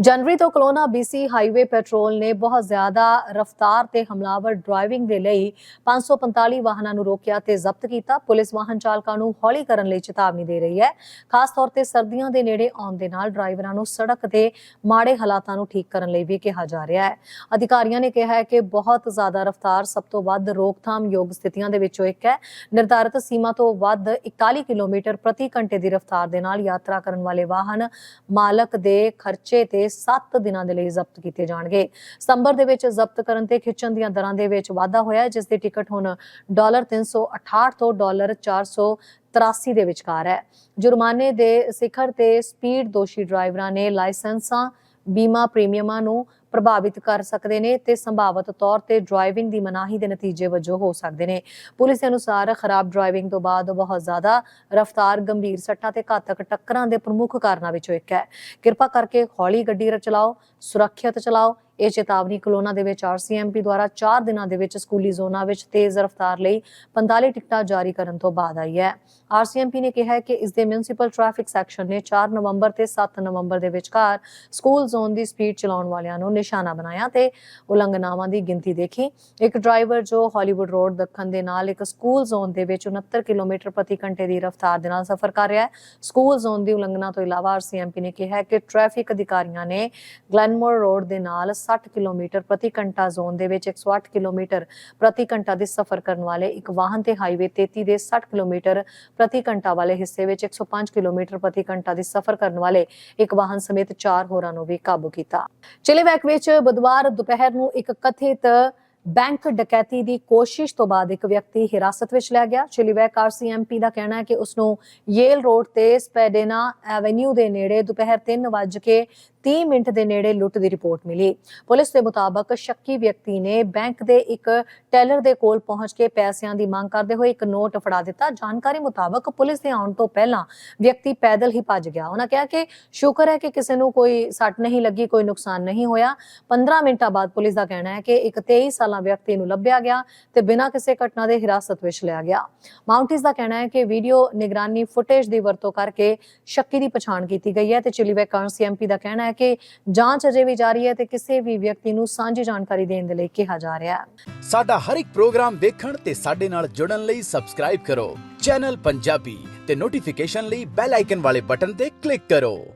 ਜਨਵਰੀ ਤੋਂ Kelowna BC highway petrol ਨੇ ਬਹੁਤ ਜ਼ਿਆਦਾ ਰਫ਼ਤਾਰ ਤੇ ਹਮਲਾਵਰ ਡਰਾਈਵਿੰਗ ਦੇ ਲਈ 545 ਵਾਹਨਾਂ ਨੂੰ ਰੋਕਿਆ ਤੇ ਜ਼ਬਤ ਕੀਤਾ। ਪੁਲਿਸ ਵਾਹਨ ਚਾਲਕਾਂ ਨੂੰ ਹੌਲੀ ਕਰਨ ਲਈ ਚੇਤਾਵਨੀ ਦੇ ਰਹੀ ਹੈ। ਖਾਸ ਤੌਰ ਤੇ ਸਰਦੀਆਂ ਦੇ ਨੇੜੇ ਆਉਣ ਦੇ ਨਾਲ ਡਰਾਈਵਰਾਂ ਨੂੰ ਸੜਕ ਤੇ ਮਾੜੇ ਹਾਲਾਤਾਂ ਨੂੰ ਠੀਕ ਕਰਨ ਲਈ ਵੀ ਕਿਹਾ ਜਾ ਰਿਹਾ ਹੈ। ਅਧਿਕਾਰੀਆਂ ਨੇ ਕਿਹਾ ਹੈ ਕਿ ਬਹੁਤ ਜ਼ਿਆਦਾ ਰਫ਼ਤਾਰ ਸਭ ਤੋਂ ਵੱਧ ਰੋਕਥਾਮ ਯੋਗ ਸਥਿਤੀਆਂ ਦੇ ਵਿੱਚੋਂ ਇੱਕ ਹੈ। ਨਿਰਧਾਰਿਤ ਸੀਮਾ ਤੋਂ ਵੱਧ 41 ਕਿਲੋਮੀਟਰ ਪ੍ਰਤੀ ਘੰਟੇ ਦੀ ਰਫ਼ਤਾਰ ਦੇ ਨਾਲ ਯਾਤਰਾ ਕਰਨ ਵਾਲੇ ਵਾਹਨ ਮਾਲਕ ਦੇ ਖਰਚੇ ਤੇ 7 ਦਿਨਾਂ ਦੇ ਲਈ ਜ਼ਬਤ ਕੀਤੇ ਜਾਣਗੇ। ਸਤੰਬਰ ਦੇ ਵਿੱਚ ਜ਼ਬਤ ਕਰਨ ਤੇ ਖਿੱਚਣ ਦੀਆਂ ਦਰਾਂ ਦੇ ਵਿੱਚ ਵਾਧਾ ਹੋਇਆ ਹੈ, ਜਿਸ ਦੀ ਟਿਕਟ ਹੁਣ ਡਾਲਰ 368 ਤੋਂ ਡਾਲਰ 483 ਦੇ ਵਿਚਕਾਰ ਹੈ। ਜੁਰਮਾਨੇ ਦੇ ਸਿਖਰ ਤੇ ਸਪੀਡ ਦੋਸ਼ੀ ਡਰਾਈਵਰਾਂ ਨੇ ਲਾਇਸੈਂਸਾਂ ਬੀਮਾ ਪ੍ਰੀਮੀਅਮਾਂ ਨੂੰ ਪ੍ਰਭਾਵਿਤ ਕਰ ਸਕਦੇ ਨੇ ਤੇ ਸੰਭਾਵਤ ਤੌਰ ਤੇ ਡਰਾਈਵਿੰਗ ਦੀ ਮਨਾਹੀ ਦੇ ਨਤੀਜੇ ਵਜੋਂ ਹੋ ਸਕਦੇ ਨੇ। ਪੁਲਿਸ ਦੇ ਅਨੁਸਾਰ ਖਰਾਬ ਡਰਾਈਵਿੰਗ ਤੋਂ ਬਾਅਦ ਬਹੁਤ ਜ਼ਿਆਦਾ ਰਫ਼ਤਾਰ, ਗੰਭੀਰ ਸੱਟਾਂ ਤੇ ਘਾਤਕ ਟੱਕਰਾਂ ਦੇ ਪ੍ਰਮੁੱਖ ਕਾਰਨਾਂ ਵਿੱਚੋਂ ਇੱਕ ਹੈ। ਕਿਰਪਾ ਕਰਕੇ ਹੌਲੀ ਗੱਡੀ ਚਲਾਓ, ਸੁਰੱਖਿਅਤ ਚਲਾਓ। ਇਹ ਚੇਤਾਵਨੀ ਕਲੋਨਾ ਦੇ ਵਿੱਚ ਆਰਸੀਐਮਪੀ ਦੁਆਰਾ 4 ਦਿਨਾਂ ਦੇ ਵਿੱਚ ਸਕੂਲੀ ਜ਼ੋਨਾਂ ਵਿੱਚ ਤੇਜ਼ ਰਫ਼ਤਾਰ ਲਈ 45 ਟਿਕਟਾਂ ਜਾਰੀ ਕਰਨ ਤੋਂ ਬਾਅਦ ਆਈ ਹੈ। ਆਰਸੀਐਮਪੀ ਨੇ ਕਿਹਾ ਹੈ ਕਿ ਇਸ ਦੇ ਮਿਊਨਿਸਪਲ ਟ੍ਰੈਫਿਕ ਸੈਕਸ਼ਨ ਨੇ 4 ਨਵੰਬਰ ਤੇ 7 ਨਵੰਬਰ ਦੇ ਵਿਚਕਾਰ ਸਕੂਲ ਜ਼ੋਨ ਦੀ ਸਪੀਡ ਚਲਾਉਣ ਵਾਲਿਆਂ ਨੂੰ ਨਿਸ਼ਾਨਾ ਬਣਾਇਆ ਤੇ ਉਲੰਘਣਾਵਾਂ ਦੀ ਗਿਣਤੀ ਦੇਖੀ। ਇੱਕ ਡਰਾਈਵਰ ਜੋ ਹਾਲੀਵੁੱਡ ਰੋਡ ਦੱਖਣ ਦੇ ਨਾਲ ਇੱਕ ਸਕੂਲ ਜ਼ੋਨ ਦੇ ਵਿੱਚ 69 ਕਿਲੋਮੀਟਰ ਪ੍ਰਤੀ ਘੰਟੇ ਦੀ ਰਫ਼ਤਾਰ ਦੇ ਨਾਲ ਸਫ਼ਰ ਕਰ ਰਿਹਾ ਹੈ। ਸਕੂਲ ਜ਼ੋਨ ਦੀ ਉਲੰਘਣਾ ਤੋਂ ਇਲਾਵਾ ਆਰਸੀਐਮਪੀ ਨੇ ਕਿਹਾ ਕਿ ਟ੍ਰੈਫਿਕ ਅਧਿਕਾਰੀਆਂ ਨੇ ਗਲੈਨਮੋਰ ਰੋਡ ਦੇ ਨਾਲ 60 ਕਿਲੋਮੀਟਰ ਪ੍ਰਤੀ ਘੰਟਾ ਜ਼ੋਨ ਦੇ ਵਿੱਚ 108 ਕਿਲੋਮੀਟਰ ਪ੍ਰਤੀ ਘੰਟਾ ਦੇ ਸਫ਼ਰ ਕਰਨ ਵਾਲੇ ਇੱਕ ਵਾਹਨ ਤੇ ਹਾਈਵੇ 33 ਦੇ 60 ਕਿਲੋਮੀਟਰ ਪ੍ਰਤੀ ਘੰਟਾ ਵਾਲੇ ਹਿੱਸੇ ਵਿੱਚ 105 ਕਿਲੋਮੀਟਰ ਪ੍ਰਤੀ ਘੰਟਾ ਦੀ ਸਫ਼ਰ ਕਰਨ ਵਾਲੇ ਇੱਕ ਵਾਹਨ ਸਮੇਤ ਚਾਰ ਹੋਰਾਂ ਨੂੰ ਵੀ ਕਾਬੂ ਕੀਤਾ। ਚਿਲੀਵੈਕ ਵਿੱਚ ਬੁੱਧਵਾਰ ਦੁਪਹਿਰ ਨੂੰ ਇੱਕ ਕਥਿਤ ਬੈਂਕ ਡਕੈਤੀ ਦੀ ਕੋਸ਼ਿਸ਼ ਤੋਂ ਬਾਅਦ ਇੱਕ ਵਿਅਕਤੀ ਹਿਰਾਸਤ ਵਿੱਚ ਲਿਆ ਗਿਆ। ਚਿਲੀਵੈਕ ਆਰਸੀਐਮਪੀ ਦਾ ਕਹਿਣਾ ਹੈ ਕਿ ਉਸ ਨੂੰ ਯੇਲ ਰੋਡ ਤੇ ਸਪੈਡੇਨਾ ਐਵੇਨਿਊ ਦੇ ਨੇੜੇ ਦੁਪਹਿਰ 3:30 ਮਿੰਟ ਦੇ ਨੇੜੇ ਲੁੱਟ ਦੀ ਰਿਪੋਰਟ ਮਿਲੀ। ਪੁਲਿਸ ਦੇ ਮੁਤਾਬਕ ਸ਼ੱਕੀ ਵਿਅਕਤੀ ਨੇ ਬੈਂਕ ਦੇ ਇੱਕ ਟੈਲਰ ਦੇ ਕੋਲ ਪਹੁੰਚ ਕੇ ਪੈਸਿਆਂ ਦੀ ਮੰਗ ਕਰਦੇ ਹੋਏ ਇੱਕ ਨੋਟ ਫੜਾ ਦਿੱਤਾ। ਜਾਣਕਾਰੀ ਮੁਤਾਬਕ ਪੁਲਿਸ ਦੇ ਆਉਣ ਤੋਂ ਪਹਿਲਾਂ ਵਿਅਕਤੀ ਪੈਦਲ ਹੀ ਭੱਜ ਗਿਆ। ਉਹਨਾਂ ਕਿਹਾ ਕਿ ਸ਼ੁਕਰ ਹੈ ਕਿ ਕਿਸੇ ਨੂੰ ਕੋਈ ਸੱਟ ਨਹੀਂ ਲੱਗੀ, ਕੋਈ ਨੁਕਸਾਨ ਨਹੀਂ ਹੋਇਆ। 15 ਮਿੰਟਾਂ ਬਾਅਦ ਪੁਲਿਸ ਦਾ ਕਹਿਣਾ ਹੈ ਕਿ ਇੱਕ 23 ਸਾਲਾਂ ਵਿਅਕਤੀ ਨੂੰ ਲੱਭਿਆ ਗਿਆ ਤੇ ਬਿਨਾਂ ਕਿਸੇ ਘਟਨਾ ਦੇ ਹਿਰਾਸਤ ਵਿੱਚ ਲਿਆ ਗਿਆ। ਮਾਊਂਟਿਸ ਦਾ ਕਹਿਣਾ ਹੈ ਕਿ ਵੀਡੀਓ ਨਿਗਰਾਨੀ ਫੁਟੇਜ ਦੀ ਵਰਤੋਂ ਕਰਕੇ ਸ਼ੱਕੀ ਦੀ ਪਛਾਣ ਕੀਤੀ ਗਈ ਹੈ ਤੇ ਚਿਲੀਵੈਕ ਸੀਐਮਪੀ ਦਾ ਕਹਿਣਾ ਹੈ ਕਿ ਜਾਂਚ ਅਜੇ ਵੀ ਜਾਰੀ ਹੈ ਤੇ ਕਿਸੇ ਵੀ ਵਿਅਕਤੀ ਨੂੰ ਸਾਂਝੀ ਜਾਣਕਾਰੀ ਦੇਣ ਦੇ ਲਈ ਕਿਹਾ ਜਾ ਰਿਹਾ ਹੈ। ਸਾਡਾ ਹਰ ਇੱਕ ਪ੍ਰੋਗਰਾਮ ਦੇਖਣ ਤੇ ਸਾਡੇ ਨਾਲ ਜੁੜਨ ਲਈ ਸਬਸਕ੍ਰਾਈਬ ਕਰੋ। ਚੈਨਲ ਪੰਜਾਬੀ ਤੇ ਨੋਟੀਫਿਕੇਸ਼ਨ ਲਈ ਬੈਲ ਆਈਕਨ ਵਾਲੇ ਬਟਨ ਤੇ ਕਲਿੱਕ ਕਰੋ।